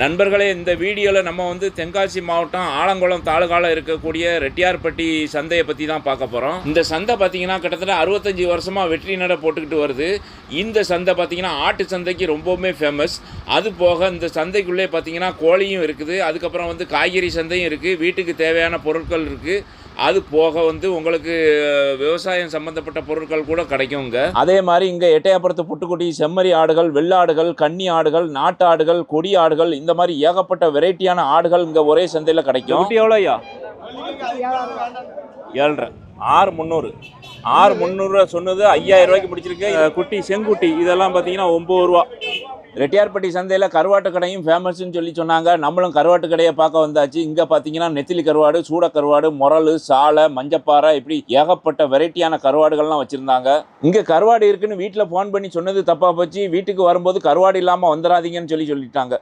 நண்பர்களே இந்த வீடியோவில் நம்ம வந்து தென்காசி மாவட்டம் ஆலங்குளம் தாலுகாவில் இருக்கக்கூடிய ரெட்டியார்பட்டி சந்தையை பற்றி தான் பார்க்க போகிறோம் இந்த சந்தை பார்த்திங்கன்னா கிட்டத்தட்ட அறுபத்தஞ்சி வருஷமாக வெற்றி நட போட்டுக்கிட்டு வருது. இந்த சந்தை பார்த்திங்கன்னா ஆட்டு சந்தைக்கு ரொம்பவுமே ஃபேமஸ் அது போக இந்த சந்தைக்குள்ளே பார்த்தீங்கன்னா கோழியும் இருக்குது. அதுக்கப்புறம் வந்து காய்கறி சந்தையும் இருக்குது வீட்டுக்கு தேவையான பொருட்கள் இருக்குது அது போக வந்து உங்களுக்கு விவசாயம் சம்மந்தப்பட்ட பொருட்கள் கூட கிடைக்கும் அதே மாதிரி இங்கே எட்டயபுரத்து புட்டுக்குட்டி செம்மறி ஆடுகள் வெள்ளாடுகள் கன்னி ஆடுகள் நாட்டு ஆடுகள் கொடி ஆடுகள் இந்த மாதிரி ஏகப்பட்ட வெரைட்டியான ஆடுகள் இங்க ஒரே சந்தையில கிடைக்கும். குட்டி எவ்வளோ ஐயா ஏழ்ரை. ஆறு முந்நூறு. ஆறு முந்நூறுரூவா சொன்னது ஐயாயிரம் ரூபாய்க்கு பிடிச்சிருக்கு. குட்டி செங்குட்டி இதெல்லாம் பார்த்தீங்கன்னா ஒம்பது ரூபா. ரெட்டியார்பட்டி சந்தையில் கருவாட்டு கடையும் ஃபேமஸ்னு சொல்லி சொன்னாங்க. நம்மளும் கருவாட்டு கடையை பார்க்க வந்தாச்சு. இங்கே பார்த்தீங்கன்னா நெத்திலி கருவாடு சூட கருவாடு முரல் சாலை மஞ்சப்பாறை இப்படி ஏகப்பட்ட வெரைட்டியான கருவாடுகள்லாம் வச்சுருந்தாங்க. இங்கே கருவாடு இருக்குன்னு வீட்டில் ஃபோன் பண்ணி சொன்னது தப்பாக போச்சு. வீட்டுக்கு வரும்போது கருவாடு இல்லாமல் வந்துடாதீங்கன்னு சொல்லி சொல்லிட்டாங்க.